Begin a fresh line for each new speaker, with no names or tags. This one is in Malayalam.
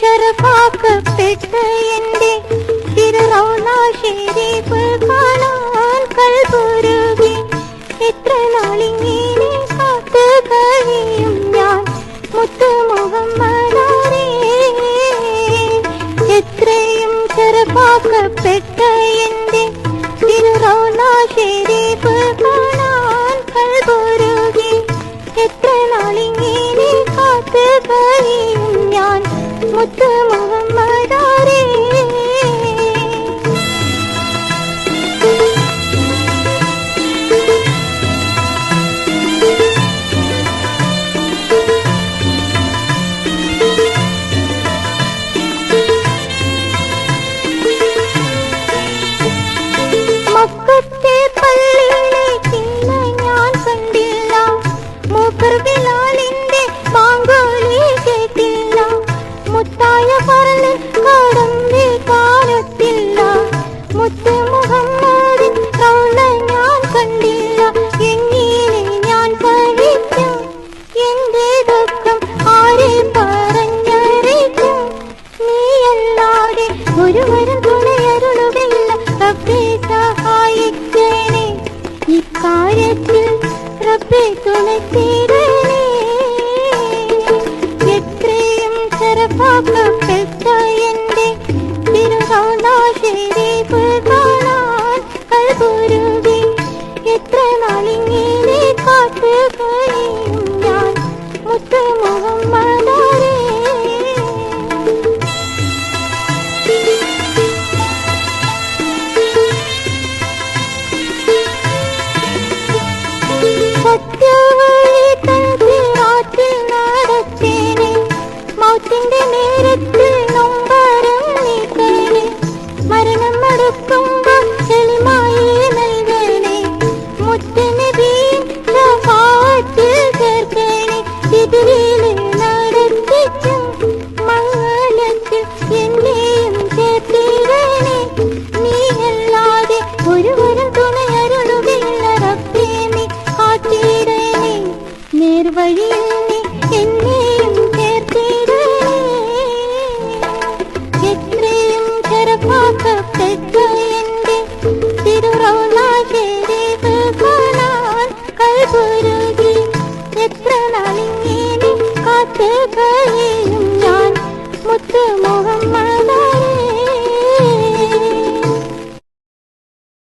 ശരഫാക്കപ്പെട്ട് ತರ ಪಾಕಪೆಟ್ಟ ಎಂದೆ ತಿರುರೌನ ಶರೀಫ കാണാൻ കൽപുരുകി എത്ര നാളിങ്ങനെ കാത്തു ഞാൻ മുത്തു ഒരു വരം തുണയരുളുകയില്ല ഇക്കാര്യത്തിൽ എത്രയും ചെറുപ്പാക്കപ്പെട്ട എന്റെ തിരുകൗണാശേരി ഗുരുജി എത്ര നാളിങ്ങനെ കാത്തു കഴിയും